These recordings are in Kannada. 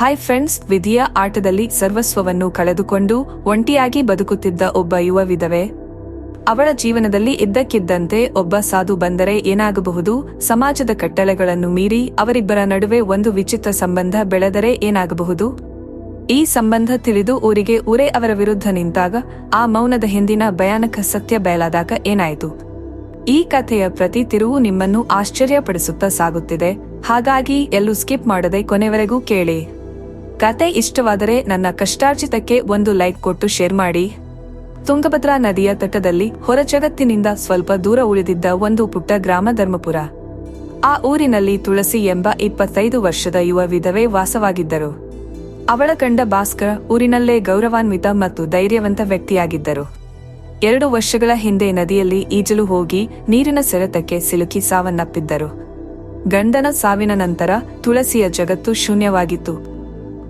ಹಾಯ್ ಫ್ರೆಂಡ್ಸ್ ವಿಧಿಯ ಆಟದಲ್ಲಿ ಸರ್ವಸ್ವವನ್ನು ಕಳೆದುಕೊಂಡು ಒಂಟಿಯಾಗಿ ಬದುಕುತ್ತಿದ್ದ ಒಬ್ಬ ಯುವ ವಿಧವೆ ಅವಳ ಜೀವನದಲ್ಲಿ ಇದ್ದಕ್ಕಿದ್ದಂತೆ ಒಬ್ಬ ಸಾಧು ಬಂದರೆ ಏನಾಗಬಹುದು? ಸಮಾಜದ ಕಟ್ಟಳೆಗಳನ್ನು ಮೀರಿ ಅವರಿಬ್ಬರ ನಡುವೆ ಒಂದು ವಿಚಿತ್ರ ಸಂಬಂಧ ಬೆಳೆದರೆ ಏನಾಗಬಹುದು? ಈ ಸಂಬಂಧ ತಿಳಿದು ಊರಿಗೆ ಊರೇ ಅವರ ವಿರುದ್ಧ ನಿಂತಾಗ ಆ ಮೌನದ ಹಿಂದಿನ ಭಯಾನಕ ಸತ್ಯ ಬಯಲಾದಾಗ ಏನಾಯಿತು? ಈ ಕಥೆಯ ಪ್ರತಿ ತಿರುವು ನಿಮ್ಮನ್ನು ಆಶ್ಚರ್ಯಪಡಿಸುತ್ತಾ ಸಾಗುತ್ತಿದೆ. ಹಾಗಾಗಿ ಎಲ್ಲೂ ಸ್ಕಿಪ್ ಮಾಡದೆ ಕೊನೆವರೆಗೂ ಕೇಳಿ. ಕತೆ ಇಷ್ಟವಾದರೆ ನನ್ನ ಕಷ್ಟಾರ್ಜಿತಕ್ಕೆ ಒಂದು ಲೈಕ್ ಕೊಟ್ಟು ಶೇರ್ ಮಾಡಿ. ತುಂಗಭದ್ರಾ ನದಿಯ ತಟದಲ್ಲಿ ಹೊರ ಜಗತ್ತಿನಿಂದ ಸ್ವಲ್ಪ ದೂರ ಉಳಿದಿದ್ದ ಒಂದು ಪುಟ್ಟ ಗ್ರಾಮ ಧರ್ಮಪುರ. ಆ ಊರಿನಲ್ಲಿ ತುಳಸಿ ಎಂಬ ಇಪ್ಪತ್ತೈದು ವರ್ಷದ ಯುವ ವಿಧವೆ ವಾಸವಾಗಿದ್ದರು. ಅವಳ ಕಂಡ ಭಾಸ್ಕರ್ ಊರಿನಲ್ಲೇ ಗೌರವಾನ್ವಿತ ಮತ್ತು ಧೈರ್ಯವಂತ ವ್ಯಕ್ತಿಯಾಗಿದ್ದರು. ಎರಡು ವರ್ಷಗಳ ಹಿಂದೆ ನದಿಯಲ್ಲಿ ಈಜಲು ಹೋಗಿ ನೀರಿನ ಸೆರೆತಕ್ಕೆ ಸಿಲುಕಿ ಸಾವನ್ನಪ್ಪಿದ್ದರು. ಗಂಡನ ಸಾವಿನ ನಂತರ ತುಳಸಿಯ ಜಗತ್ತು ಶೂನ್ಯವಾಗಿತ್ತು.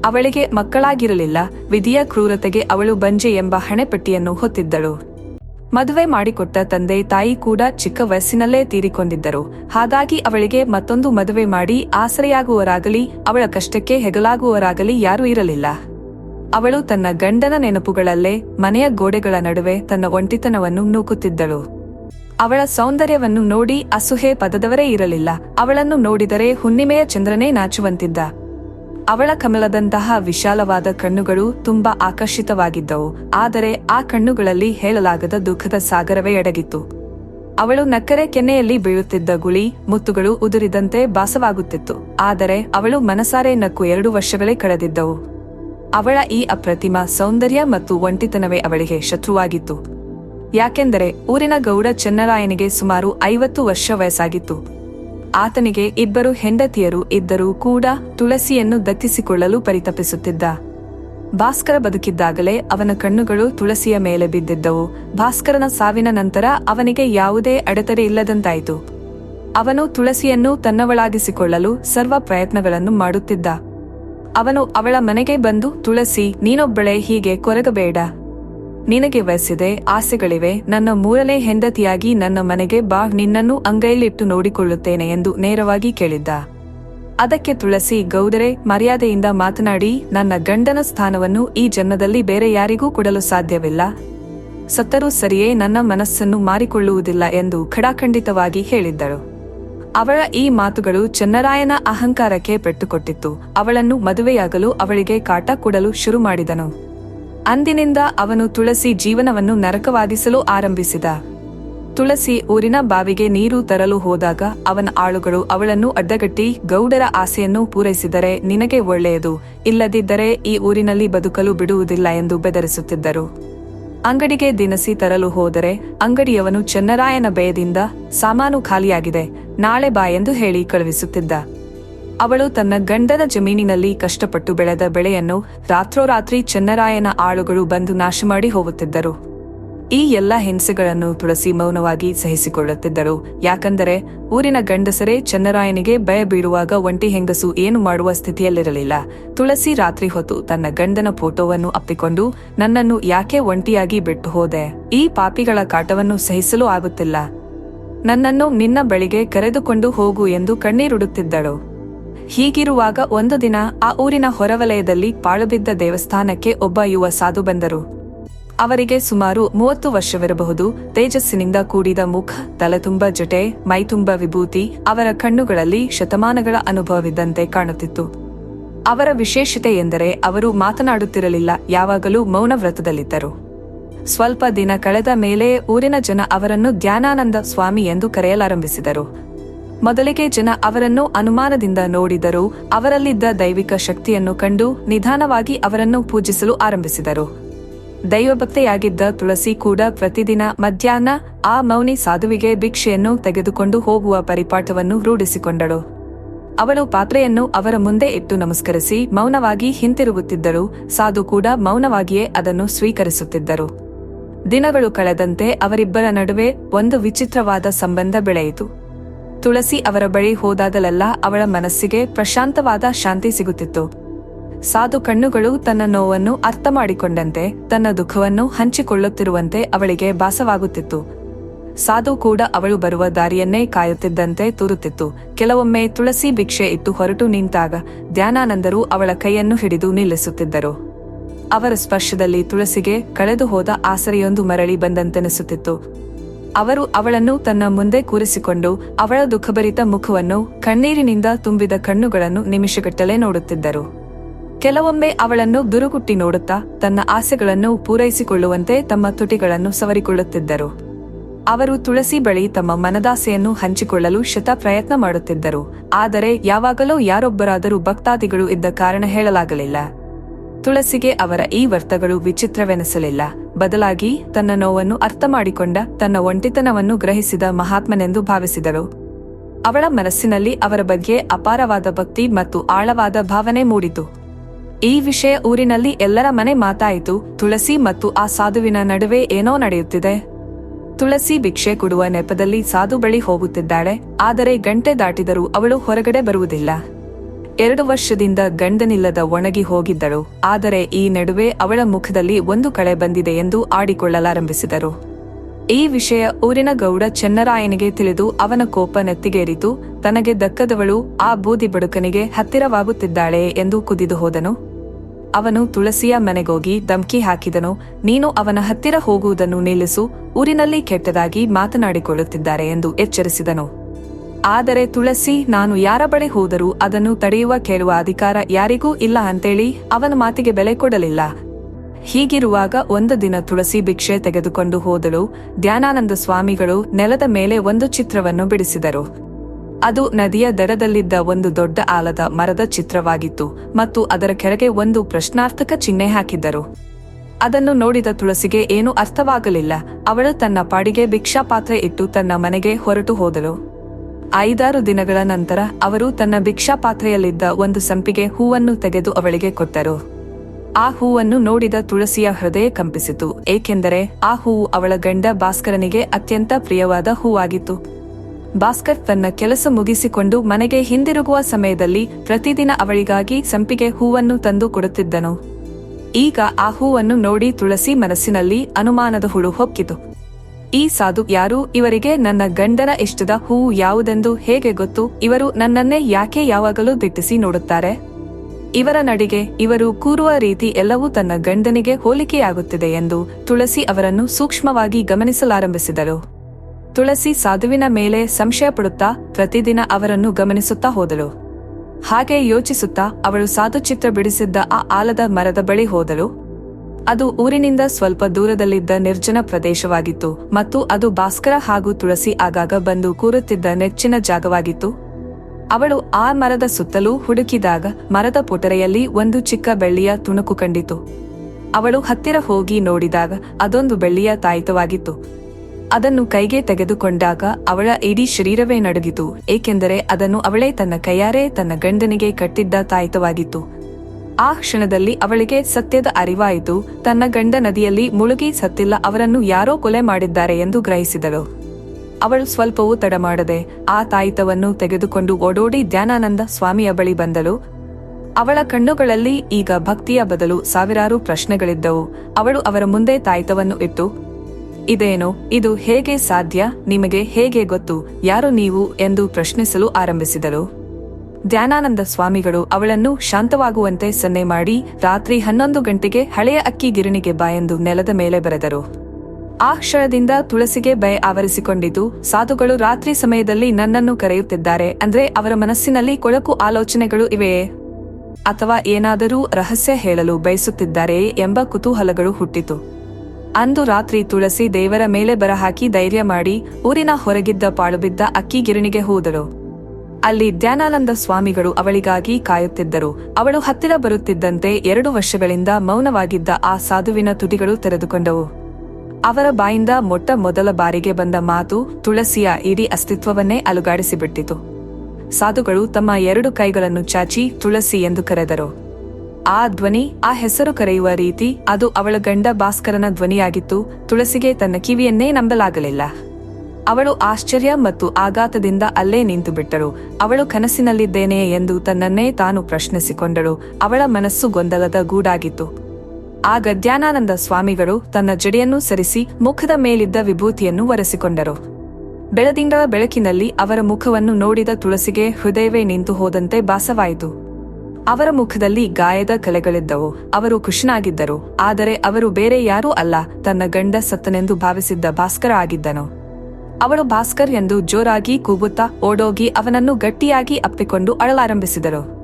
ಅವಳಿಗೆ ಮಕ್ಕಳಾಗಿರಲಿಲ್ಲ, ವಿಧಿಯ ಕ್ರೂರತೆಗೆ ಅವಳು ಬಂಜೆ ಎಂಬ ಹಣೆಪಟ್ಟಿಯನ್ನು ಹೊತ್ತಿದ್ದಳು. ಮದುವೆ ಮಾಡಿಕೊಟ್ಟ ತಂದೆ ತಾಯಿ ಕೂಡ ಚಿಕ್ಕ ವಯಸ್ಸಿನಲ್ಲೇ ತೀರಿಕೊಂಡಿದ್ದರು. ಹಾಗಾಗಿ ಅವಳಿಗೆ ಮತ್ತೊಂದು ಮದುವೆ ಮಾಡಿ ಆಸರೆಯಾಗುವರಾಗಲಿ ಅವಳ ಕಷ್ಟಕ್ಕೆ ಹೆಗಲಾಗುವರಾಗಲಿ ಯಾರೂ ಇರಲಿಲ್ಲ. ಅವಳು ತನ್ನ ಗಂಡನ ನೆನಪುಗಳಲ್ಲೇ ಮನೆಯ ಗೋಡೆಗಳ ನಡುವೆ ತನ್ನ ಒಂಟಿತನವನ್ನು ನೂಕುತ್ತಿದ್ದಳು. ಅವಳ ಸೌಂದರ್ಯವನ್ನು ನೋಡಿ ಅಸುಹೆ ಪದದವರೇ ಇರಲಿಲ್ಲ. ಅವಳನ್ನು ನೋಡಿದರೆ ಹುಣ್ಣಿಮೆಯ ಚಂದ್ರನೇ ನಾಚುವಂತಿದ್ದ. ಅವಳ ಕಮಲದಂತಹ ವಿಶಾಲವಾದ ಕಣ್ಣುಗಳು ತುಂಬಾ ಆಕರ್ಷಿತವಾಗಿದ್ದವು, ಆದರೆ ಆ ಕಣ್ಣುಗಳಲ್ಲಿ ಹೇಳಲಾಗದ ದುಃಖದ ಸಾಗರವೇ ಅಡಗಿತ್ತು ಅವಳು ನಕ್ಕರೆ ಕೆನ್ನೆಯಲ್ಲಿ ಬೀಳುತ್ತಿದ್ದ ಗುಳಿ, ಮುತ್ತುಗಳು ಉದುರಿದಂತೆ ಭಾಸವಾಗುತ್ತಿತ್ತು, ಆದರೆ ಅವಳು ಮನಸಾರೆ ನಕ್ಕು ಎರಡು ವರ್ಷಗಳೇ ಕಳೆದಿದ್ದವು. ಅವಳ ಈ ಅಪ್ರತಿಮ ಸೌಂದರ್ಯ ಮತ್ತು ಒಂಟಿತನವೇ ಅವಳಿಗೆ ಶತ್ರುವಾಗಿತ್ತು. ಯಾಕೆಂದರೆ ಊರಿನ ಗೌಡ ಚೆನ್ನರಾಯನಿಗೆ ಸುಮಾರು ಐವತ್ತು ವರ್ಷ ವಯಸ್ಸಾಗಿತ್ತು. ಆತನಿಗೆ ಇಬ್ಬರು ಹೆಂಡತಿಯರು ಇದ್ದರೂ ಕೂಡ ತುಳಸಿಯನ್ನು ದತ್ತಿಸಿಕೊಳ್ಳಲು ಪರಿತಪಿಸುತ್ತಿದ್ದ. ಭಾಸ್ಕರ ಬದುಕಿದ್ದಾಗಲೇ ಅವನ ಕಣ್ಣುಗಳು ತುಳಸಿಯ ಮೇಲೆ ಬಿದ್ದಿದ್ದವು. ಭಾಸ್ಕರನ ಸಾವಿನ ನಂತರ ಅವನಿಗೆ ಯಾವುದೇ ಅಡೆತಡೆ ಇಲ್ಲದಂತಾಯಿತು. ಅವನು ತುಳಸಿಯನ್ನು ತನ್ನವಳಾಗಿಸಿಕೊಳ್ಳಲು ಸರ್ವ ಪ್ರಯತ್ನಗಳನ್ನು ಮಾಡುತ್ತಿದ್ದ. ಅವನು ಅವಳ ಮನೆಗೆ ಬಂದು, ತುಳಸಿ, ನೀನೊಬ್ಬಳೇ ಹೀಗೆ ಕೊರಗಬೇಡ. ನಿನಗೆ ವಯಸ್ಸಿದೆ ಆಸೆಗಳಿವೆ, ನನ್ನ ಮೂರನೇ ಹೆಂಡತಿಯಾಗಿ ನನ್ನ ಮನೆಗೆ ಬಾ, ನಿನ್ನನ್ನು ಅಂಗೈಲಿಟ್ಟು ನೋಡಿಕೊಳ್ಳುತ್ತೇನೆ ಎಂದು ನೇರವಾಗಿ ಕೇಳಿದ್ದ. ಅದಕ್ಕೆ ತುಳಸಿ ಗೌದರೆ ಮರ್ಯಾದೆಯಿಂದ ಮಾತನಾಡಿ, ನನ್ನ ಗಂಡನ ಸ್ಥಾನವನ್ನು ಈ ಜನ್ಮದಲ್ಲಿ ಬೇರೆ ಯಾರಿಗೂ ಕೊಡಲು ಸಾಧ್ಯವಿಲ್ಲ. ಸತ್ತರೂ ಸರಿಯೇ, ನನ್ನ ಮನಸ್ಸನ್ನು ಮಾರಿಕೊಳ್ಳುವುದಿಲ್ಲ ಎಂದು ಖಡಾಖಂಡಿತವಾಗಿ ಹೇಳಿದ್ದಳು. ಅವಳ ಈ ಮಾತುಗಳು ಚನ್ನರಾಯನ ಅಹಂಕಾರಕ್ಕೆ ಪೆಟ್ಟುಕೊಟ್ಟಿತ್ತು. ಅವಳನ್ನು ಮದುವೆಯಾಗಲು ಅವಳಿಗೆ ಕಾಟ ಕೊಡಲು ಶುರು ಮಾಡಿದನು ಅಂದಿನಿಂದ ಅವನು ತುಳಸಿ ಜೀವನವನ್ನು ನರಕವಾದಿಸಲು ಆರಂಭಿಸಿದ. ತುಳಸಿ ಊರಿನ ಬಾವಿಗೆ ನೀರು ತರಲು ಹೋದಾಗ ಅವನ ಆಳುಗಳು ಅವಳನ್ನು ಅಡ್ಡಗಟ್ಟಿ ಗೌಡರ ಆಸೆಯನ್ನು ಪೂರೈಸಿದರೆ ನಿನಗೆ ಒಳ್ಳೆಯದು, ಇಲ್ಲದಿದ್ದರೆ ಈ ಊರಿನಲ್ಲಿ ಬದುಕಲು ಬಿಡುವುದಿಲ್ಲ ಎಂದು ಬೆದರಿಸುತ್ತಿದ್ದರು. ಅಂಗಡಿಗೆ ದಿನಸಿ ತರಲು ಹೋದರೆ ಅಂಗಡಿಯವನು ಚೆನ್ನರಾಯನ ಭಯದಿಂದ ಸಾಮಾನು ಖಾಲಿಯಾಗಿದೆ, ನಾಳೆ ಬಾ ಎಂದು ಹೇಳಿ ಕಳುಹಿಸುತ್ತಿದ್ದ. ಅವಳು ತನ್ನ ಗಂಡನ ಜಮೀನಿನಲ್ಲಿ ಕಷ್ಟಪಟ್ಟು ಬೆಳೆದ ಬೆಳೆಯನ್ನು ರಾತ್ರೋರಾತ್ರಿ ಚೆನ್ನರಾಯನ ಆಳುಗಳು ಬಂದು ನಾಶ ಮಾಡಿ ಹೋಗುತ್ತಿದ್ದರು. ಈ ಎಲ್ಲ ಹಿಂಸೆಗಳನ್ನು ತುಳಸಿ ಮೌನವಾಗಿ ಸಹಿಸಿಕೊಳ್ಳುತ್ತಿದ್ದರು. ಯಾಕಂದರೆ ಊರಿನ ಗಂಡಸರೇ ಚೆನ್ನರಾಯನಿಗೆ ಭಯ ಬೀಳುವಾಗ ಒಂಟಿ ಹೆಂಗಸು ಏನು ಮಾಡುವ ಸ್ಥಿತಿಯಲ್ಲಿರಲಿಲ್ಲ. ತುಳಸಿ ರಾತ್ರಿ ಹೊತ್ತು ತನ್ನ ಗಂಡನ ಫೋಟೋವನ್ನು ಅಪ್ಪಿಕೊಂಡು ನನ್ನನ್ನು ಯಾಕೆ ಒಂಟಿಯಾಗಿ ಬಿಟ್ಟು ಹೋದೆ? ಈ ಪಾಪಿಗಳ ಕಾಟವನ್ನು ಸಹಿಸಲು ಆಗುತ್ತಿಲ್ಲ. ನನ್ನನ್ನು ನಿನ್ನ ಬಳಿಗೆ ಕರೆದುಕೊಂಡು ಹೋಗು ಎಂದು ಕಣ್ಣೀರುಡುತ್ತಿದ್ದಳು. ಹೀಗಿರುವಾಗ ಒಂದು ದಿನ ಆ ಊರಿನ ಹೊರವಲಯದಲ್ಲಿ ಪಾಳುಬಿದ್ದ ದೇವಸ್ಥಾನಕ್ಕೆ ಒಬ್ಬ ಯುವ ಸಾಧು ಬಂದರು. ಅವರಿಗೆ ಸುಮಾರು ಮೂವತ್ತು ವರ್ಷವಿರಬಹುದು. ತೇಜಸ್ಸಿನಿಂದ ಕೂಡಿದ ಮುಖ ತಲೆತುಂಬ ಜಟೆ ಮೈತುಂಬ ವಿಭೂತಿ, ಅವರ ಕಣ್ಣುಗಳಲ್ಲಿ ಶತಮಾನಗಳ ಅನುಭವವಿದ್ದಂತೆ ಕಾಣುತ್ತಿತ್ತು. ಅವರ ವಿಶೇಷತೆ ಎಂದರೆ ಅವರು ಮಾತನಾಡುತ್ತಿರಲಿಲ್ಲ, ಯಾವಾಗಲೂ ಮೌನ ವ್ರತದಲ್ಲಿದ್ದರು. ಸ್ವಲ್ಪ ದಿನ ಕಳೆದ ಮೇಲೆ ಊರಿನ ಜನ ಅವರನ್ನು ಧ್ಯಾನಾನಂದ ಸ್ವಾಮಿ ಎಂದು ಕರೆಯಲಾರಂಭಿಸಿದರು. ಮೊದಲಿಗೆ ಜನ ಅವರನ್ನು ಅನುಮಾನದಿಂದ ನೋಡಿದರು. ಅವರಲ್ಲಿದ್ದ ದೈವಿಕ ಶಕ್ತಿಯನ್ನು ಕಂಡು ನಿಧಾನವಾಗಿ ಅವರನ್ನು ಪೂಜಿಸಲು ಆರಂಭಿಸಿದರು. ದೈವಭಕ್ತೆಯಾಗಿದ್ದ ತುಳಸಿ ಕೂಡ ಪ್ರತಿದಿನ ಮಧ್ಯಾಹ್ನ ಆ ಮೌನಿ ಸಾಧುವಿಗೆ ಭಿಕ್ಷೆಯನ್ನು ತೆಗೆದುಕೊಂಡು ಹೋಗುವ ಪರಿಪಾಠವನ್ನು ರೂಢಿಸಿಕೊಂಡಳು. ಅವಳು ಪಾತ್ರೆಯನ್ನು ಅವರ ಮುಂದೆ ಇಟ್ಟು ನಮಸ್ಕರಿಸಿ ಮೌನವಾಗಿ ಹಿಂತಿರುಗುತ್ತಿದ್ದಳು. ಸಾಧು ಕೂಡ ಮೌನವಾಗಿಯೇ ಅದನ್ನು ಸ್ವೀಕರಿಸುತ್ತಿದ್ದರು. ದಿನಗಳು ಕಳೆದಂತೆ ಅವರಿಬ್ಬರ ನಡುವೆ ಒಂದು ವಿಚಿತ್ರವಾದ ಸಂಬಂಧ ಬೆಳೆಯಿತು. ತುಳಸಿ ಅವರ ಬಳಿ ಹೋದಾಗಲೆಲ್ಲ ಅವಳ ಮನಸ್ಸಿಗೆ ಪ್ರಶಾಂತವಾದ ಶಾಂತಿ ಸಿಗುತ್ತಿತ್ತು. ಸಾಧು ಕಣ್ಣುಗಳು ತನ್ನ ನೋವನ್ನು ಅರ್ಥ ಮಾಡಿಕೊಂಡಂತೆ ತನ್ನ ದುಃಖವನ್ನು ಹಂಚಿಕೊಳ್ಳುತ್ತಿರುವಂತೆ ಅವಳಿಗೆ ಭಾಸವಾಗುತ್ತಿತ್ತು. ಸಾಧು ಕೂಡ ಅವಳು ಬರುವ ದಾರಿಯನ್ನೇ ಕಾಯುತ್ತಿದ್ದಂತೆ ತೂರುತ್ತಿತ್ತು. ಕೆಲವೊಮ್ಮೆ ತುಳಸಿ ಭಿಕ್ಷೆ ಇಟ್ಟು ಹೊರಟು ನಿಂತಾಗ ಧ್ಯಾನಾನಂದರು ಅವಳ ಕೈಯನ್ನು ಹಿಡಿದು ನಿಲ್ಲಿಸುತ್ತಿದ್ದರು. ಅವರ ಸ್ಪರ್ಶದಲ್ಲಿ ತುಳಸಿಗೆ ಕಳೆದು ಹೋದ ಆಸರೆಯೊಂದು ಮರಳಿ ಬಂದಂತೆನಿಸುತ್ತಿತ್ತು. ಅವರು ಅವಳನ್ನು ತನ್ನ ಮುಂದೆ ಕೂರಿಸಿಕೊಂಡು ಅವಳ ದುಃಖಭರಿತ ಮುಖವನ್ನು ಕಣ್ಣೀರಿನಿಂದ ತುಂಬಿದ ಕಣ್ಣುಗಳನ್ನು ನಿಮಿಷಗಟ್ಟಲೆ ನೋಡುತ್ತಿದ್ದರು. ಕೆಲವೊಮ್ಮೆ ಅವಳನ್ನು ದುರುಗುಟ್ಟಿ ನೋಡುತ್ತಾ ತನ್ನ ಆಸೆಗಳನ್ನು ಪೂರೈಸಿಕೊಳ್ಳುವಂತೆ ತಮ್ಮ ತುಟಿಗಳನ್ನು ಸವರಿಕೊಳ್ಳುತ್ತಿದ್ದರು. ಅವರು ತುಳಸಿ ಬಳಿ ತಮ್ಮ ಮನದಾಸೆಯನ್ನು ಹಂಚಿಕೊಳ್ಳಲು ಶತ ಪ್ರಯತ್ನ ಮಾಡುತ್ತಿದ್ದರು. ಆದರೆ ಯಾವಾಗಲೂ ಯಾರೊಬ್ಬರಾದರೂ ಭಕ್ತಾದಿಗಳು ಇದ್ದ ಕಾರಣ ಹೇಳಲಾಗಲಿಲ್ಲ. ತುಳಸಿಗೆ ಅವರ ಈ ವರ್ತಗಳು ವಿಚಿತ್ರವೆನಿಸಲಿಲ್ಲ. ಬದಲಾಗಿ ತನ್ನ ನೋವನ್ನು ಅರ್ಥ ಮಾಡಿಕೊಂಡ ತನ್ನ ಒಂಟಿತನವನ್ನು ಗ್ರಹಿಸಿದ ಮಹಾತ್ಮನೆಂದು ಭಾವಿಸಿದರು. ಅವಳ ಮನಸ್ಸಿನಲ್ಲಿ ಅವರ ಬಗ್ಗೆ ಅಪಾರವಾದ ಭಕ್ತಿ ಮತ್ತು ಆಳವಾದ ಭಾವನೆ ಮೂಡಿತು. ಈ ವಿಷಯ ಊರಿನಲ್ಲಿ ಎಲ್ಲರ ಮನೆ ಮಾತಾಯಿತು, ತುಳಸಿ ಮತ್ತು ಆ ಸಾಧುವಿನ ನಡುವೆ ಏನೋ ನಡೆಯುತ್ತಿದೆ. ತುಳಸಿ ಭಿಕ್ಷೆ ಕೊಡುವ ನೆಪದಲ್ಲಿ ಸಾಧು ಬಳಿ ಹೋಗುತ್ತಿದ್ದಾಳೆ, ಆದರೆ ಗಂಟೆ ದಾಟಿದರೂ ಅವಳು ಹೊರಗಡೆ ಬರುವುದಿಲ್ಲ. ಎರಡು ವರ್ಷದಿಂದ ಗಂಡನಿಲ್ಲದ ಒಣಗಿ ಹೋಗಿದ್ದಳು. ಆದರೆ ಈ ನಡುವೆ ಅವಳ ಮುಖದಲ್ಲಿ ಒಂದು ಕಳೆ ಬಂದಿದೆ ಎಂದು ಆಡಿಕೊಳ್ಳಲಾರಂಭಿಸಿದರು. ಈ ವಿಷಯ ಊರಿನ ಗೌಡ ಚೆನ್ನರಾಯನಿಗೆ ತಿಳಿದು ಅವನ ಕೋಪ ನೆತ್ತಿಗೇರಿತು. ತನಗೆ ದಕ್ಕದವಳು ಆ ಬೂದಿ ಬಡುಕನಿಗೆ ಹತ್ತಿರವಾಗುತ್ತಿದ್ದಾಳೆ ಎಂದು ಕುದಿದು ಹೋದನು. ಅವನು ತುಳಸಿಯ ಮನೆಗೋಗಿ ಧಮ್ಕಿ ಹಾಕಿದನು. ನೀನು ಅವನ ಹತ್ತಿರ ಹೋಗುವುದನ್ನು ನಿಲ್ಲಿಸು, ಊರಿನಲ್ಲಿ ಕೆಟ್ಟದಾಗಿ ಮಾತನಾಡಿಕೊಳ್ಳುತ್ತಿದ್ದಾರೆ ಎಂದು ಎಚ್ಚರಿಸಿದನು. ಆದರೆ ತುಳಸಿ, ನಾನು ಯಾರ ಬಳಿ ಹೋದರೂ ಅದನ್ನು ತಡೆಯುವ ಕೇಳುವ ಅಧಿಕಾರ ಯಾರಿಗೂ ಇಲ್ಲ ಅಂತೇಳಿ ಅವನ ಮಾತಿಗೆ ಬೆಲೆ ಕೊಡಲಿಲ್ಲ. ಹೀಗಿರುವಾಗ ಒಂದು ದಿನ ತುಳಸಿ ಭಿಕ್ಷೆ ತೆಗೆದುಕೊಂಡು ಹೋದಳು. ಧ್ಯಾನಾನಂದ ಸ್ವಾಮಿಗಳು ನೆಲದ ಮೇಲೆ ಒಂದು ಚಿತ್ರವನ್ನು ಬಿಡಿಸಿದರು. ಅದು ನದಿಯ ದಡದಲ್ಲಿದ್ದ ಒಂದು ದೊಡ್ಡ ಆಲದ ಮರದ ಚಿತ್ರವಾಗಿತ್ತು ಮತ್ತು ಅದರ ಕೆಳಗೆ ಒಂದು ಪ್ರಶ್ನಾರ್ಥಕ ಚಿಹ್ನೆ ಹಾಕಿದ್ದರು. ಅದನ್ನು ನೋಡಿದ ತುಳಸಿಗೆ ಏನೂ ಅರ್ಥವಾಗಲಿಲ್ಲ. ಅವಳು ತನ್ನ ಪಾಡಿಗೆ ಭಿಕ್ಷಾ ಪಾತ್ರೆ ಇಟ್ಟು ತನ್ನ ಮನೆಗೆ ಹೊರಟು ಹೋದಳು. ಐದಾರು ದಿನಗಳ ನಂತರ ಅವರು ತನ್ನ ಭಿಕ್ಷಾ ಪಾತ್ರೆಯಲ್ಲಿದ್ದ ಒಂದು ಸಂಪಿಗೆ ಹೂವನ್ನು ತೆಗೆದು ಅವಳಿಗೆ ಕೊಟ್ಟರು. ಆ ಹೂವನ್ನು ನೋಡಿದ ತುಳಸಿಯ ಹೃದಯ ಕಂಪಿಸಿತು, ಏಕೆಂದರೆ ಆ ಹೂವು ಅವಳ ಗಂಡ ಭಾಸ್ಕರನಿಗೆ ಅತ್ಯಂತ ಪ್ರಿಯವಾದ ಹೂವಾಗಿತ್ತು. ಭಾಸ್ಕರ್ ತನ್ನ ಕೆಲಸ ಮುಗಿಸಿಕೊಂಡು ಮನೆಗೆ ಹಿಂದಿರುಗುವ ಸಮಯದಲ್ಲಿ ಪ್ರತಿದಿನ ಅವಳಿಗಾಗಿ ಸಂಪಿಗೆ ಹೂವನ್ನು ತಂದು ಕೊಡುತ್ತಿದ್ದನು. ಈಗ ಆ ಹೂವನ್ನು ನೋಡಿ ತುಳಸಿ ಮನಸ್ಸಿನಲ್ಲಿ ಅನುಮಾನದ ಹುಳು ಹೊಕ್ಕಿತು. ಈ ಸಾಧು ಯಾರು? ಇವರಿಗೆ ನನ್ನ ಗಂಡನ ಇಷ್ಟದ ಹೂವು ಯಾವುದೆಂದು ಹೇಗೆ ಗೊತ್ತು? ಇವರು ನನ್ನನ್ನೇ ಯಾಕೆ ಯಾವಾಗಲೂ ದಿಟ್ಟಿಸಿ ನೋಡುತ್ತಾರೆ? ಇವರ ನಡಿಗೆ, ಇವರು ಕೂರುವ ರೀತಿ ಎಲ್ಲವೂ ತನ್ನ ಗಂಡನಿಗೆ ಹೋಲಿಕೆಯಾಗುತ್ತಿದೆ ಎಂದು ತುಳಸಿ ಅವರನ್ನು ಸೂಕ್ಷ್ಮವಾಗಿ ಗಮನಿಸಲಾರಂಭಿಸಿದರು. ತುಳಸಿ ಸಾಧುವಿನ ಮೇಲೆ ಸಂಶಯ ಪಡುತ್ತಾ ಪ್ರತಿದಿನ ಅವರನ್ನು ಗಮನಿಸುತ್ತಾ ಹೋದಳು. ಹಾಗೆ ಯೋಚಿಸುತ್ತಾ ಅವಳು ಸಾಧು ಚಿತ್ರ ಬಿಡಿಸಿದ್ದ ಆ ಆಲದ ಮರದ ಬಳಿ ಹೋದಳು. ಅದು ಊರಿನಿಂದ ಸ್ವಲ್ಪ ದೂರದಲ್ಲಿದ್ದ ನಿರ್ಜನ ಪ್ರದೇಶವಾಗಿತ್ತು ಮತ್ತು ಅದು ಭಾಸ್ಕರ ಹಾಗೂ ತುಳಸಿ ಆಗಾಗ ಬಂದು ಕೂರುತ್ತಿದ್ದ ನೆಚ್ಚಿನ ಜಾಗವಾಗಿತ್ತು. ಅವಳು ಆ ಮರದ ಸುತ್ತಲೂ ಹುಡುಕಿದಾಗ ಮರದ ಪೊಟರೆಯಲ್ಲಿ ಒಂದು ಚಿಕ್ಕ ಬೆಳ್ಳಿಯ ತುಣುಕು ಕಂಡಿತು. ಅವಳು ಹತ್ತಿರ ಹೋಗಿ ನೋಡಿದಾಗ ಅದೊಂದು ಬೆಳ್ಳಿಯ ತಾಯಿತವಾಗಿತ್ತು. ಅದನ್ನು ಕೈಗೆ ತೆಗೆದುಕೊಂಡಾಗ ಅವಳ ಇಡೀ ಶರೀರವೇ ನಡುಗಿತು, ಏಕೆಂದರೆ ಅದನ್ನು ಅವಳೇ ತನ್ನ ಕೈಯಾರೆ ತನ್ನ ಗಂಡನಿಗೆ ಕಟ್ಟಿದ್ದ ತಾಯಿತವಾಗಿತ್ತು. ಆ ಕ್ಷಣದಲ್ಲಿ ಅವಳಿಗೆ ಸತ್ಯದ ಅರಿವಾಯಿತು. ತನ್ನ ಗಂಡ ನದಿಯಲ್ಲಿ ಮುಳುಗಿ ಸತ್ತಿಲ್ಲ, ಅವರನ್ನು ಯಾರೋ ಕೊಲೆ ಮಾಡಿದ್ದಾರೆ ಎಂದು ಗ್ರಹಿಸಿದಳು. ಅವಳು ಸ್ವಲ್ಪವೂ ತಡಮಾಡದೆ ಆ ತಾಯಿತವನ್ನು ತೆಗೆದುಕೊಂಡು ಓಡೋಡಿ ಧ್ಯಾನಾನಂದ ಸ್ವಾಮಿಯ ಬಳಿ ಬಂದಳು. ಅವಳ ಕಣ್ಣುಗಳಲ್ಲಿ ಈಗ ಭಕ್ತಿಯ ಬದಲು ಸಾವಿರಾರು ಪ್ರಶ್ನೆಗಳಿದ್ದವು. ಅವಳು ಅವರ ಮುಂದೆ ತಾಯಿತವನ್ನು ಇಟ್ಟು, ಇದೇನು, ಇದು ಹೇಗೆ ಸಾಧ್ಯ? ನಿಮಗೆ ಹೇಗೆ ಗೊತ್ತು? ಯಾರು ನೀವು? ಎಂದು ಪ್ರಶ್ನಿಸಲು ಆರಂಭಿಸಿದಳು. ಧ್ಯಾನಾನಂದ ಸ್ವಾಮಿಗಳು ಅವಳನ್ನು ಶಾಂತವಾಗುವಂತೆ ಸನ್ನೆ ಮಾಡಿ ರಾತ್ರಿ ಹನ್ನೊಂದು ಗಂಟೆಗೆ ಹಳೆಯ ಅಕ್ಕಿ ಗಿರಣಿಗೆ ಬಾ ಎಂದು ನೆಲದ ಮೇಲೆ ಬರೆದರು. ಆ ಕ್ಷಣದಿಂದ ತುಳಸಿಗೆ ಭಯ ಆವರಿಸಿಕೊಂಡಿತು ಸಾಧುಗಳು ರಾತ್ರಿ ಸಮಯದಲ್ಲಿ ನನ್ನನ್ನು ಕರೆಯುತ್ತಿದ್ದಾರೆ ಅಂದ್ರೆ ಅವರ ಮನಸ್ಸಿನಲ್ಲಿ ಕೊಳಕು ಆಲೋಚನೆಗಳು ಇವೆಯೇ? ಅಥವಾ ಏನಾದರೂ ರಹಸ್ಯ ಹೇಳಲು ಬಯಸುತ್ತಿದ್ದಾರೆಯೇ ಎಂಬ ಕುತೂಹಲಗಳು ಹುಟ್ಟಿತು. ಅಂದು ರಾತ್ರಿ ತುಳಸಿ ದೇವರ ಮೇಲೆ ಬರಹಾಕಿ ಧೈರ್ಯ ಮಾಡಿ ಊರಿನ ಹೊರಗಿದ್ದ ಪಾಳುಬಿದ್ದ ಅಕ್ಕಿ ಗಿರಣಿಗೆ ಹೋದಳು. ಅಲ್ಲಿ ಧ್ಯಾನಾನಂದ ಸ್ವಾಮಿಗಳು ಅವಳಿಗಾಗಿ ಕಾಯುತ್ತಿದ್ದರು. ಅವಳು ಹತ್ತಿರ ಬರುತ್ತಿದ್ದಂತೆ ಎರಡು ವರ್ಷಗಳಿಂದ ಮೌನವಾಗಿದ್ದ ಆ ಸಾಧುವಿನ ತುಟಿಗಳು ತೆರೆದುಕೊಂಡವು. ಅವರ ಬಾಯಿಂದ ಮೊಟ್ಟ ಮೊದಲ ಬಾರಿಗೆ ಬಂದ ಮಾತು ತುಳಸಿಯ ಇಡೀ ಅಸ್ತಿತ್ವವನ್ನೇ ಅಲುಗಾಡಿಸಿಬಿಟ್ಟಿತು. ಸಾಧುಗಳು ತಮ್ಮ ಎರಡು ಕೈಗಳನ್ನು ಚಾಚಿ ತುಳಸಿ ಎಂದು ಕರೆದರು. ಆ ಧ್ವನಿ, ಆ ಹೆಸರು ಕರೆಯುವ ರೀತಿ ಅದು ಅವಳ ಗಂಡ ಭಾಸ್ಕರನ ಧ್ವನಿಯಾಗಿತ್ತು. ತುಳಸಿಗೆ ತನ್ನ ಕಿವಿಯನ್ನೇ ನಂಬಲಾಗಲಿಲ್ಲ. ಅವಳು ಆಶ್ಚರ್ಯ ಮತ್ತು ಆಘಾತದಿಂದ ಅಲ್ಲೇ ನಿಂತು ಬಿಟ್ಟಳು ಅವಳು ಕನಸಿನಲ್ಲಿದ್ದೇನೆ ಎಂದು ತನ್ನನ್ನೇ ತಾನು ಪ್ರಶ್ನಿಸಿಕೊಂಡಳು. ಅವಳ ಮನಸ್ಸು ಗೊಂದಲದ ಗೂಡಾಗಿತ್ತು. ಆ ಗದ್ಯಾನಾನಂದ ಸ್ವಾಮಿಗಳು ತನ್ನ ಜಡೆಯನ್ನು ಸರಿಸಿ ಮುಖದ ಮೇಲಿದ್ದ ವಿಭೂತಿಯನ್ನು ಒರೆಸಿಕೊಂಡರು. ಬೆಳದಿಂಗಳ ಬೆಳಕಿನಲ್ಲಿ ಅವರ ಮುಖವನ್ನು ನೋಡಿದ ತುಳಸಿಗೆ ಹೃದಯವೇ ನಿಂತು ಹೋದಂತೆ ಭಾಸವಾಯಿತು. ಅವರ ಮುಖದಲ್ಲಿ ಗಾಯದ ಕಲೆಗಳಿದ್ದವು. ಅವರು ಖುಷಿನಾಗಿದ್ದರು ಆದರೆ ಅವರು ಬೇರೆ ಯಾರೂ ಅಲ್ಲ. ತನ್ನ ಗಂಡ ಸತ್ತನೆಂದು ಭಾವಿಸಿದ್ದ ಭಾಸ್ಕರ ಆಗಿದ್ದನು. ಅವಳು ಭಾಸ್ಕರ್ ಎಂದು ಜೋರಾಗಿ ಕೂಗುತ್ತಾ ಓಡೋಗಿ ಅವನನ್ನು ಗಟ್ಟಿಯಾಗಿ ಅಪ್ಪಿಕೊಂಡು ಅಳಲಾರಂಭಿಸಿದರು.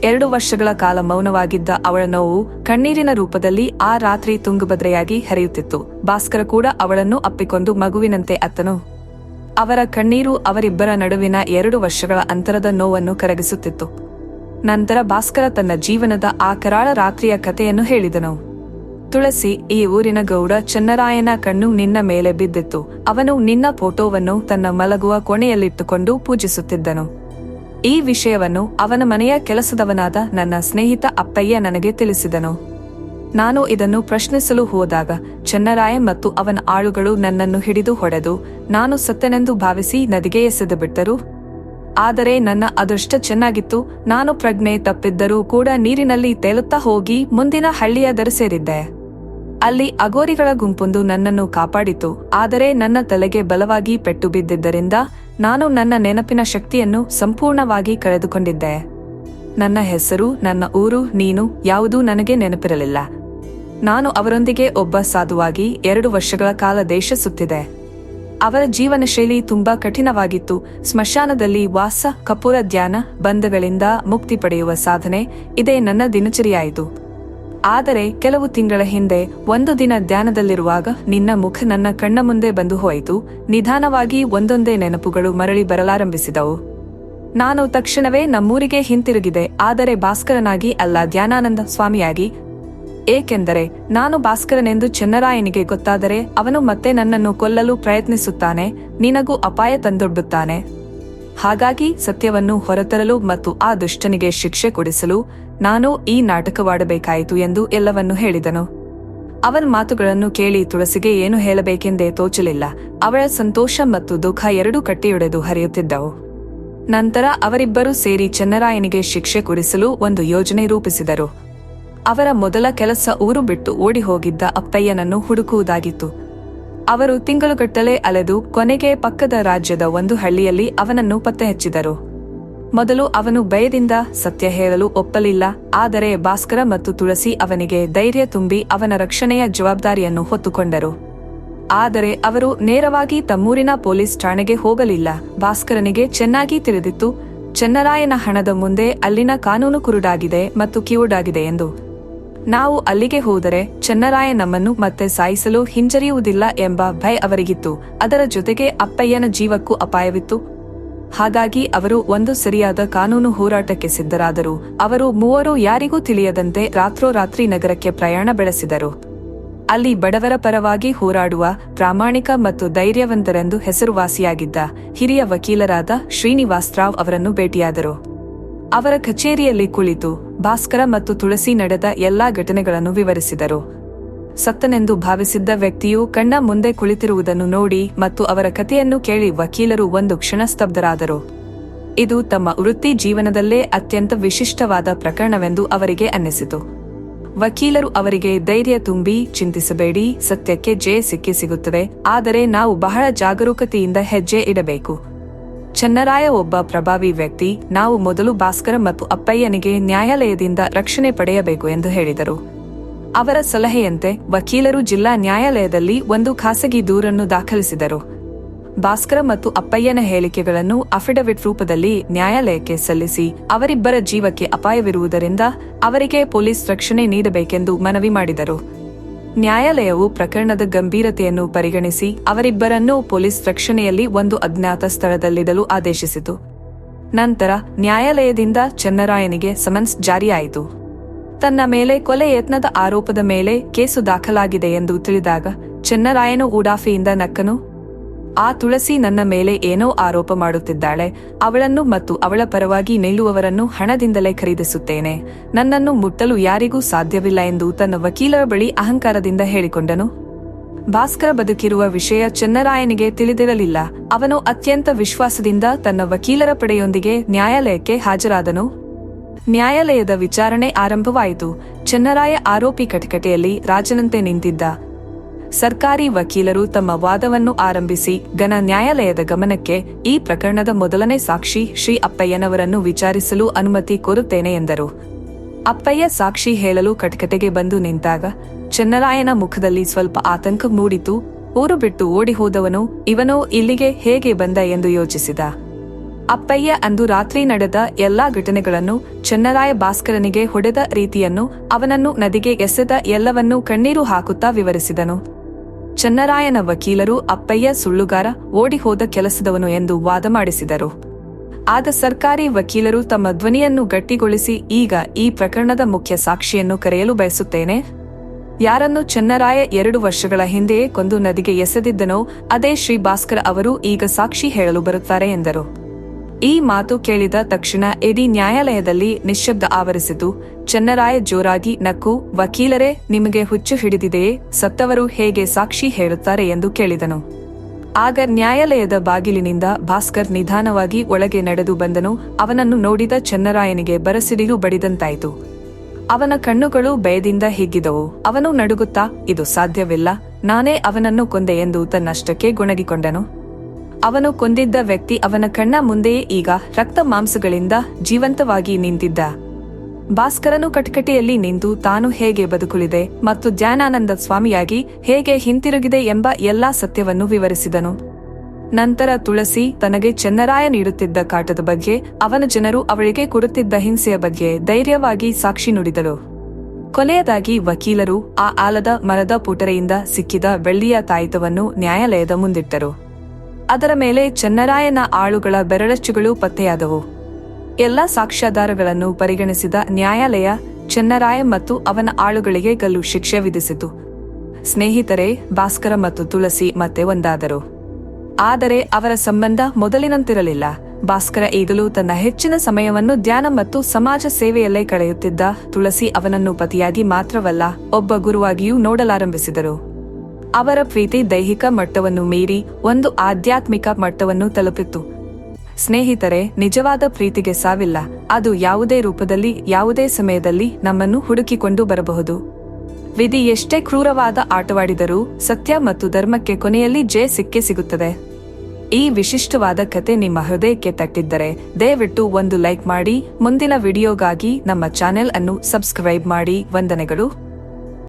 ಎರಡು ವರ್ಷಗಳ ಕಾಲ ಮೌನವಾಗಿದ್ದ ಅವಳ ನೋವು ಕಣ್ಣೀರಿನ ರೂಪದಲ್ಲಿ ಆ ರಾತ್ರಿ ತುಂಗಭದ್ರೆಯಾಗಿ ಹರಿಯುತ್ತಿತ್ತು. ಭಾಸ್ಕರ ಕೂಡ ಅವಳನ್ನು ಅಪ್ಪಿಕೊಂಡು ಮಗುವಿನಂತೆ ಅತ್ತನು. ಅವರ ಕಣ್ಣೀರು ಅವರಿಬ್ಬರ ನಡುವಿನ ಎರಡು ವರ್ಷಗಳ ಅಂತರದ ನೋವನ್ನು ಕರಗಿಸುತ್ತಿತ್ತು. ನಂತರ ಭಾಸ್ಕರ ತನ್ನ ಜೀವನದ ಆ ಕರಾಳ ರಾತ್ರಿಯ ಕಥೆಯನ್ನು ಹೇಳಿದನು. ತುಳಸಿ ಈ ಊರಿನ ಗೌಡ ಚನ್ನರಾಯನ ಕಣ್ಣು ನಿನ್ನ ಮೇಲೆ ಬಿದ್ದಿತ್ತು. ಅವನು ನಿನ್ನ ಫೋಟೋವನ್ನು ತನ್ನ ಮಲಗುವ ಕೊನೆಯಲ್ಲಿಟ್ಟುಕೊಂಡು ಪೂಜಿಸುತ್ತಿದ್ದನು. ಈ ವಿಷಯವನ್ನು ಅವನ ಮನೆಯ ಕೆಲಸದವನಾದ ನನ್ನ ಸ್ನೇಹಿತ ಅಪ್ಪಯ್ಯ ನನಗೆ ತಿಳಿಸಿದನು. ನಾನು ಇದನ್ನು ಪ್ರಶ್ನಿಸಲು ಹೋದಾಗ ಚನ್ನರಾಯ ಮತ್ತು ಅವನ ಆಳುಗಳು ನನ್ನನ್ನು ಹಿಡಿದು ಹೊಡೆದು, ನಾನು ಸತ್ತನೆಂದು ಭಾವಿಸಿ ನದಿಗೆ ಎಸೆದು ಬಿಟ್ಟರು. ಆದರೆ ನನ್ನ ಅದೃಷ್ಟ ಚೆನ್ನಾಗಿತ್ತು, ನಾನು ಪ್ರಜ್ಞೆ ತಪ್ಪಿದ್ದರೂ ಕೂಡ ನೀರಿನಲ್ಲಿ ತೇಲುತ್ತಾ ಹೋಗಿ ಮುಂದಿನ ಹಳ್ಳಿಯ ದರ ಸೇರಿದ್ದೆ. ಅಲ್ಲಿ ಅಗೋರಿಗಳ ಗುಂಪೊಂದು ನನ್ನನ್ನು ಕಾಪಾಡಿತು. ಆದರೆ ನನ್ನ ತಲೆಗೆ ಬಲವಾಗಿ ಪೆಟ್ಟು ಬಿದ್ದಿದ್ದರಿಂದ ನಾನು ನನ್ನ ನೆನಪಿನ ಶಕ್ತಿಯನ್ನು ಸಂಪೂರ್ಣವಾಗಿ ಕಳೆದುಕೊಂಡಿದ್ದೆ. ನನ್ನ ಹೆಸರು, ನನ್ನ ಊರು, ನೀನು ಯಾವುದೂ ನನಗೆ ನೆನಪಿರಲಿಲ್ಲ. ನಾನು ಅವರೊಂದಿಗೆ ಒಬ್ಬ ಸಾಧುವಾಗಿ ಎರಡು ವರ್ಷಗಳ ಕಾಲ ದೇಶ ಸುತ್ತಿದೆ. ಅವರ ಜೀವನ ಶೈಲಿ ತುಂಬಾ ಕಠಿಣವಾಗಿತ್ತು. ಸ್ಮಶಾನದಲ್ಲಿ ವಾಸ, ಕಪೂರ ಧ್ಯಾನ, ಬಂಧಗಳಿಂದ ಮುಕ್ತಿ ಪಡೆಯುವ ಸಾಧನೆ, ಇದೇ ನನ್ನ ದಿನಚರಿಯಾಯಿತು. ಆದರೆ ಕೆಲವು ತಿಂಗಳ ಹಿಂದೆ ಒಂದು ದಿನ ಧ್ಯಾನದಲ್ಲಿರುವಾಗ ನಿನ್ನ ಮುಖ ನನ್ನ ಕಣ್ಣ ಮುಂದೆ ಬಂದು ಹೋಯಿತು. ನಿಧಾನವಾಗಿ ಒಂದೊಂದೇ ನೆನಪುಗಳು ಮರಳಿ ಬರಲಾರಂಭಿಸಿದವು. ನಾನು ತಕ್ಷಣವೇ ನಮ್ಮೂರಿಗೆ ಹಿಂತಿರುಗಿದೆ. ಆದರೆ ಭಾಸ್ಕರನಾಗಿ ಅಲ್ಲ, ಧ್ಯಾನಾನಂದ ಸ್ವಾಮಿಯಾಗಿ. ಏಕೆಂದರೆ ನಾನು ಭಾಸ್ಕರನೆಂದು ಚೆನ್ನರಾಯನಿಗೆ ಗೊತ್ತಾದರೆ ಅವನು ಮತ್ತೆ ನನ್ನನ್ನು ಕೊಲ್ಲಲು ಪ್ರಯತ್ನಿಸುತ್ತಾನೆ, ನಿನಗೂ ಅಪಾಯ ತಂದೊಡ್ಡುತ್ತಾನೆ. ಹಾಗಾಗಿ ಸತ್ಯವನ್ನು ಹೊರತರಲು ಮತ್ತು ಆ ದುಷ್ಟನಿಗೆ ಶಿಕ್ಷೆ ಕೊಡಿಸಲು ನಾನು ಈ ನಾಟಕವಾಡಬೇಕಾಯಿತು ಎಂದು ಎಲ್ಲವನ್ನೂ ಹೇಳಿದನು. ಅವನ ಮಾತುಗಳನ್ನು ಕೇಳಿ ತುಳಸಿಗೆ ಏನು ಹೇಳಬೇಕೆಂದೇ ತೋಚಲಿಲ್ಲ. ಅವಳ ಸಂತೋಷ ಮತ್ತು ದುಃಖ ಎರಡೂ ಕಟ್ಟಿಯೊಡೆದು ಹರಿಯುತ್ತಿದ್ದವು. ನಂತರ ಅವರಿಬ್ಬರೂ ಸೇರಿ ಚೆನ್ನರಾಯನಿಗೆ ಶಿಕ್ಷೆ ಕುರಿಸಲು ಒಂದು ಯೋಜನೆ ರೂಪಿಸಿದರು. ಅವರ ಮೊದಲ ಕೆಲಸ ಊರು ಬಿಟ್ಟು ಓಡಿ ಹೋಗಿದ್ದ ಅಪ್ಪಯ್ಯನನ್ನು ಹುಡುಕುವುದಾಗಿತ್ತು. ಅವರು ತಿಂಗಳುಗಟ್ಟಲೆ ಅಲೆದು ಕೊನೆಗೆ ಪಕ್ಕದ ರಾಜ್ಯದ ಒಂದು ಹಳ್ಳಿಯಲ್ಲಿ ಅವನನ್ನು ಪತ್ತೆ ಹಚ್ಚಿದರು ಮೊದಲು ಅವನು ಭಯದಿಂದ ಸತ್ಯ ಹೇಳಲು ಒಪ್ಪಲಿಲ್ಲ. ಆದರೆ ಭಾಸ್ಕರ ಮತ್ತು ತುಳಸಿ ಅವನಿಗೆ ಧೈರ್ಯ ತುಂಬಿ ಅವನ ರಕ್ಷಣೆಯ ಜವಾಬ್ದಾರಿಯನ್ನು ಹೊತ್ತುಕೊಂಡರು. ಆದರೆ ಅವರು ನೇರವಾಗಿ ತಮ್ಮೂರಿನ ಪೊಲೀಸ್ ಠಾಣೆಗೆ ಹೋಗಲಿಲ್ಲ. ಭಾಸ್ಕರನಿಗೆ ಚೆನ್ನಾಗಿ ತಿಳಿದಿತ್ತು, ಚೆನ್ನರಾಯನ ಹಣದ ಮುಂದೆ ಅಲ್ಲಿನ ಕಾನೂನು ಕುರುಡಾಗಿದೆ ಮತ್ತು ಕಿವುಡಾಗಿದೆ ಎಂದು. ನಾವು ಅಲ್ಲಿಗೆ ಹೋದರೆ ಚೆನ್ನರಾಯ ನಮ್ಮನ್ನು ಮತ್ತೆ ಸಾಯಿಸಲು ಹಿಂಜರಿಯುವುದಿಲ್ಲ ಎಂಬ ಭಯ ಅವರಿಗಿತ್ತು. ಅದರ ಜೊತೆಗೆ ಅಪ್ಪಯ್ಯನ ಜೀವಕ್ಕೂ ಅಪಾಯವಿತ್ತು. ಹಾಗಾಗಿ ಅವರು ಒಂದು ಸರಿಯಾದ ಕಾನೂನು ಹೋರಾಟಕ್ಕೆ ಸಿದ್ಧರಾದರು. ಅವರು ಮೂವರು ಯಾರಿಗೂ ತಿಳಿಯದಂತೆ ರಾತ್ರೋರಾತ್ರಿ ನಗರಕ್ಕೆ ಪ್ರಯಾಣ ಬೆಳೆಸಿದರು. ಅಲ್ಲಿ ಬಡವರ ಪರವಾಗಿ ಹೋರಾಡುವ ಪ್ರಾಮಾಣಿಕ ಮತ್ತು ಧೈರ್ಯವಂತರೆಂದು ಹೆಸರುವಾಸಿಯಾಗಿದ್ದ ಹಿರಿಯ ವಕೀಲರಾದ ಶ್ರೀನಿವಾಸ್ ರಾವ್ ಅವರನ್ನು ಭೇಟಿಯಾದರು. ಅವರ ಕಚೇರಿಯಲ್ಲಿ ಕುಳಿತು ಭಾಸ್ಕರ ಮತ್ತು ತುಳಸಿ ನಡೆದ ಎಲ್ಲಾ ಘಟನೆಗಳನ್ನು ವಿವರಿಸಿದರು. ಸತ್ತನೆಂದು ಭಾವಿಸಿದ್ದ ವ್ಯಕ್ತಿಯು ಕಣ್ಣ ಮುಂದೆ ಕುಳಿತಿರುವುದನ್ನು ನೋಡಿ ಮತ್ತು ಅವರ ಕಥೆಯನ್ನು ಕೇಳಿ ವಕೀಲರು ಒಂದು ಕ್ಷಣ ಸ್ತಬ್ಧರಾದರು ಇದು ತಮ್ಮ ವೃತ್ತಿ ಜೀವನದಲ್ಲೇ ಅತ್ಯಂತ ವಿಶಿಷ್ಟವಾದ ಪ್ರಕರಣವೆಂದು ಅವರಿಗೆ ಅನ್ನಿಸಿತು. ವಕೀಲರು ಅವರಿಗೆ ಧೈರ್ಯ ತುಂಬಿ, ಚಿಂತಿಸಬೇಡಿ, ಸತ್ಯಕ್ಕೆ ಜಯ ಸಿಕ್ಕಿ ಸಿಗುತ್ತದೆ, ಆದರೆ ನಾವು ಬಹಳ ಜಾಗರೂಕತೆಯಿಂದ ಹೆಜ್ಜೆ ಇಡಬೇಕು. ಚೆನ್ನರಾಯ ಒಬ್ಬ ಪ್ರಭಾವಿ ವ್ಯಕ್ತಿ, ನಾವು ಮೊದಲು ಭಾಸ್ಕರ ಮತ್ತು ಅಪ್ಪಯ್ಯನಿಗೆ ನ್ಯಾಯಾಲಯದಿಂದ ರಕ್ಷಣೆ ಪಡೆಯಬೇಕು ಎಂದು ಹೇಳಿದರು. ಅವರ ಸಲಹೆಯಂತೆ ವಕೀಲರು ಜಿಲ್ಲಾ ನ್ಯಾಯಾಲಯದಲ್ಲಿ ಒಂದು ಖಾಸಗಿ ದೂರನ್ನು ದಾಖಲಿಸಿದರು. ಭಾಸ್ಕರ ಮತ್ತು ಅಪ್ಪಯ್ಯನ ಹೇಳಿಕೆಗಳನ್ನು ಅಫಿಡವಿಟ್ ರೂಪದಲ್ಲಿ ನ್ಯಾಯಾಲಯಕ್ಕೆ ಸಲ್ಲಿಸಿ ಅವರಿಬ್ಬರ ಜೀವಕ್ಕೆ ಅಪಾಯವಿರುವುದರಿಂದ ಅವರಿಗೆ ಪೊಲೀಸ್ ರಕ್ಷಣೆ ನೀಡಬೇಕೆಂದು ಮನವಿ ಮಾಡಿದರು. ನ್ಯಾಯಾಲಯವು ಪ್ರಕರಣದ ಗಂಭೀರತೆಯನ್ನು ಪರಿಗಣಿಸಿ ಅವರಿಬ್ಬರನ್ನೂ ಪೊಲೀಸ್ ರಕ್ಷಣೆಯಲ್ಲಿ ಒಂದು ಅಜ್ಞಾತ ಸ್ಥಳದಲ್ಲಿಡಲು ಆದೇಶಿಸಿತು. ನಂತರ ನ್ಯಾಯಾಲಯದಿಂದ ಚೆನ್ನರಾಯನಿಗೆ ಸಮನ್ಸ್ ಜಾರಿಯಾಯಿತು. ತನ್ನ ಮೇಲೆ ಕೊಲೆ ಯತ್ನದ ಆರೋಪದ ಮೇಲೆ ಕೇಸು ದಾಖಲಾಗಿದೆ ಎಂದು ತಿಳಿದಾಗ ಚೆನ್ನರಾಯನು ಉಡಾಫಿಯಿಂದ ನಕ್ಕನು, ಆ ತುಳಸಿ ನನ್ನ ಮೇಲೆ ಏನೋ ಆರೋಪ ಮಾಡುತ್ತಿದ್ದಾಳೆ. ಅವಳನ್ನು ಮತ್ತು ಅವಳ ಪರವಾಗಿ ನಿಲ್ಲುವವರನ್ನು ಹಣದಿಂದಲೇ ಖರೀದಿಸುತ್ತೇನೆ. ನನ್ನನ್ನು ಮುಟ್ಟಲು ಯಾರಿಗೂ ಸಾಧ್ಯವಿಲ್ಲ ಎಂದು ತನ್ನ ವಕೀಲರ ಬಳಿ ಅಹಂಕಾರದಿಂದ ಹೇಳಿಕೊಂಡನು. ಭಾಸ್ಕರ ಬದುಕಿರುವ ವಿಷಯ ಚೆನ್ನರಾಯನಿಗೆ ತಿಳಿದಿರಲಿಲ್ಲ. ಅವನು ಅತ್ಯಂತ ವಿಶ್ವಾಸದಿಂದ ತನ್ನ ವಕೀಲರ ಪಡೆಯೊಂದಿಗೆ ನ್ಯಾಯಾಲಯಕ್ಕೆ ಹಾಜರಾದನು. ನ್ಯಾಯಾಲಯದ ವಿಚಾರಣೆ ಆರಂಭವಾಯಿತು. ಚೆನ್ನರಾಯ ಆರೋಪಿ ಕಟಕಟೆಯಲ್ಲಿ ರಾಜನಂತೆ ನಿಂತಿದ್ದ. ಸರ್ಕಾರಿ ವಕೀಲರು ತಮ್ಮ ವಾದವನ್ನು ಆರಂಭಿಸಿ ಘನ ನ್ಯಾಯಾಲಯದ ಗಮನಕ್ಕೆ ಈ ಪ್ರಕರಣದ ಮೊದಲನೇ ಸಾಕ್ಷಿ ಶ್ರೀ ಅಪ್ಪಯ್ಯನವರನ್ನು ವಿಚಾರಿಸಲು ಅನುಮತಿ ಕೋರುತ್ತೇನೆ ಎಂದರು. ಅಪ್ಪಯ್ಯ ಸಾಕ್ಷಿ ಹೇಳಲು ಕಟಕಟೆಗೆ ಬಂದು ನಿಂತಾಗ ಚೆನ್ನರಾಯನ ಮುಖದಲ್ಲಿ ಸ್ವಲ್ಪ ಆತಂಕ ಮೂಡಿತು. ಊರು ಬಿಟ್ಟು ಓಡಿ ಹೋದವನು ಇವನೋ ಇಲ್ಲಿಗೆ ಹೇಗೆ ಬಂದ ಎಂದು ಯೋಚಿಸಿದ. ಅಪ್ಪಯ್ಯ ಅಂದು ರಾತ್ರಿ ನಡೆದ ಎಲ್ಲಾ ಘಟನೆಗಳನ್ನು ಚೆನ್ನರಾಯ ಭಾಸ್ಕರನಿಗೆ ಹೊಡೆದ ರೀತಿಯನ್ನು ಅವನನ್ನು ನದಿಗೆ ಎಸೆದ ಎಲ್ಲವನ್ನೂ ಕಣ್ಣೀರು ಹಾಕುತ್ತಾ ವಿವರಿಸಿದನು. ಚೆನ್ನರಾಯನ ವಕೀಲರು ಅಪ್ಪಯ್ಯ ಸುಳ್ಳುಗಾರ ಓಡಿ ಹೋದ ಕೆಲಸದವನು ಎಂದು ವಾದ ಮಾಡಿಸಿದರು. ಆದ ಸರ್ಕಾರಿ ವಕೀಲರು ತಮ್ಮ ಧ್ವನಿಯನ್ನು ಗಟ್ಟಿಗೊಳಿಸಿ, ಈಗ ಈ ಪ್ರಕರಣದ ಮುಖ್ಯ ಸಾಕ್ಷಿಯನ್ನು ಕರೆಯಲು ಬಯಸುತ್ತೇನೆ. ಯಾರನ್ನು ಚೆನ್ನರಾಯ ಎರಡು ವರ್ಷಗಳ ಹಿಂದೆಯೇ ಕೊಂದು ನದಿಗೆ ಎಸೆದಿದ್ದನೋ, ಅದೇ ಶ್ರೀ ಭಾಸ್ಕರ್ ಅವರು ಈಗ ಸಾಕ್ಷಿ ಹೇಳಲು ಬರುತ್ತಾರೆ ಎಂದರು. ಈ ಮಾತು ಕೇಳಿದ ತಕ್ಷಣ ಇಡೀ ನ್ಯಾಯಾಲಯದಲ್ಲಿ ನಿಶ್ಶಬ್ದ ಆವರಿಸಿತು. ಚೆನ್ನರಾಯ ಜೋರಾಗಿ, ನಕ್ಕು, ವಕೀಲರೇ, ನಿಮಗೆ ಹುಚ್ಚು ಹಿಡಿದಿದೆಯೇ? ಸತ್ತವರು ಹೇಗೆ ಸಾಕ್ಷಿ ಹೇಳುತ್ತಾರೆ? ಎಂದು ಕೇಳಿದನು. ಆಗ ನ್ಯಾಯಾಲಯದ ಬಾಗಿಲಿನಿಂದ ಭಾಸ್ಕರ್ ನಿಧಾನವಾಗಿ ಒಳಗೆ ನಡೆದು ಬಂದನು. ಅವನನ್ನು ನೋಡಿದ ಚೆನ್ನರಾಯನಿಗೆ ಬರಸಿಡಿಲು ಬಡಿದಂತಾಯಿತು. ಅವನ ಕಣ್ಣುಗಳು ಭಯದಿಂದ ಹಿಗ್ಗಿದವು. ಅವನು ನಡುಗುತ್ತಾ? ಇದು ಸಾಧ್ಯವಿಲ್ಲ. ನಾನೇ ಅವನನ್ನು ಕೊಂದೆ ಎಂದು ತನ್ನಷ್ಟಕ್ಕೆ ಗೊಣಗಿಕೊಂಡನು. ಅವನು ಕೊಂದಿದ್ದ ವ್ಯಕ್ತಿ ಅವನ ಕಣ್ಣ ಮುಂದೆಯೇ ಈಗ ರಕ್ತ ಮಾಂಸಗಳಿಂದ ಜೀವಂತವಾಗಿ ನಿಂತಿದ್ದ. ಭಾಸ್ಕರನು ಕಟಕಟೆಯಲ್ಲಿ ನಿಂತು ತಾನು ಹೇಗೆ ಬದುಕುಳಿದೆ ಮತ್ತು ಜ್ಞಾನಾನಂದ ಸ್ವಾಮಿಯಾಗಿ ಹೇಗೆ ಹಿಂತಿರುಗಿದೆ ಎಂಬ ಎಲ್ಲಾ ಸತ್ಯವನ್ನು ವಿವರಿಸಿದನು. ನಂತರ ತುಳಸಿ ತನಗೆ ಚೆನ್ನರಾಯ ನೀಡುತ್ತಿದ್ದ ಕಾಟದ ಬಗ್ಗೆ, ಅವನ ಜನರು ಅವಳಿಗೆ ಕೊಡುತ್ತಿದ್ದ ಹಿಂಸೆಯ ಬಗ್ಗೆ ಧೈರ್ಯವಾಗಿ ಸಾಕ್ಷಿ ನುಡಿದಳು ಕೊನೆಯದಾಗಿ ವಕೀಲರು ಆ ಆಲದ ಮರದ ಪುಟರೆಯಿಂದ ಸಿಕ್ಕಿದ ಬೆಳ್ಳಿಯ ತಾಯಿತವನ್ನು ನ್ಯಾಯಾಲಯದ ಮುಂದಿಟ್ಟರು. ಅದರ ಮೇಲೆ ಚೆನ್ನರಾಯನ ಆಳುಗಳ ಬೆರಳಚ್ಚುಗಳು ಪತ್ತೆಯಾದವು. ಎಲ್ಲ ಸಾಕ್ಷ್ಯಾಧಾರಗಳನ್ನು ಪರಿಗಣಿಸಿದ ನ್ಯಾಯಾಲಯ ಚೆನ್ನರಾಯ ಮತ್ತು ಅವನ ಆಳುಗಳಿಗೆ ಗಲ್ಲು ಶಿಕ್ಷೆ ವಿಧಿಸಿತು. ಸ್ನೇಹಿತರೆ, ಭಾಸ್ಕರ ಮತ್ತು ತುಳಸಿ ಮತ್ತೆ ಒಂದಾದರು. ಆದರೆ ಅವರ ಸಂಬಂಧ ಮೊದಲಿನಂತಿರಲಿಲ್ಲ. ಭಾಸ್ಕರ ಈಗಲೂ ತನ್ನ ಹೆಚ್ಚಿನ ಸಮಯವನ್ನು ಧ್ಯಾನ ಮತ್ತು ಸಮಾಜ ಸೇವೆಯಲ್ಲೇ ಕಳೆಯುತ್ತಿದ್ದ ತುಳಸಿ ಅವನನ್ನು ಪತಿಯಾಗಿ ಮಾತ್ರವಲ್ಲ, ಒಬ್ಬ ಗುರುವಾಗಿಯೂ ನೋಡಲಾರಂಭಿಸಿದರು. ಅವರ ಪ್ರೀತಿ ದೈಹಿಕ ಮಟ್ಟವನ್ನು ಮೀರಿ ಒಂದು ಆಧ್ಯಾತ್ಮಿಕ ಮಟ್ಟವನ್ನು ತಲುಪಿತ್ತು. ಸ್ನೇಹಿತರೆ, ನಿಜವಾದ ಪ್ರೀತಿಗೆ ಸಾವಿಲ್ಲ. ಅದು ಯಾವುದೇ ರೂಪದಲ್ಲಿ, ಯಾವುದೇ ಸಮಯದಲ್ಲಿ ನಮ್ಮನ್ನು ಹುಡುಕಿಕೊಂಡು ಬರಬಹುದು. ವಿಧಿ ಎಷ್ಟೇ ಕ್ರೂರವಾದ ಆಟವಾಡಿದರೂ ಸತ್ಯ ಮತ್ತು ಧರ್ಮಕ್ಕೆ ಕೊನೆಯಲ್ಲಿ ಜಯ ಸಿಕ್ಕೇ ಸಿಗುತ್ತದೆ. ಈ ವಿಶಿಷ್ಟವಾದ ಕತೆ ನಿಮ್ಮ ಹೃದಯಕ್ಕೆ ತಟ್ಟಿದ್ದರೆ, ದಯವಿಟ್ಟು ಒಂದು ಲೈಕ್ ಮಾಡಿ, ಮುಂದಿನ ವಿಡಿಯೋಗಾಗಿ ನಮ್ಮ ಚಾನೆಲ್ ಅನ್ನು ಸಬ್ಸ್ಕ್ರೈಬ್ ಮಾಡಿ. ವಂದನೆಗಳು.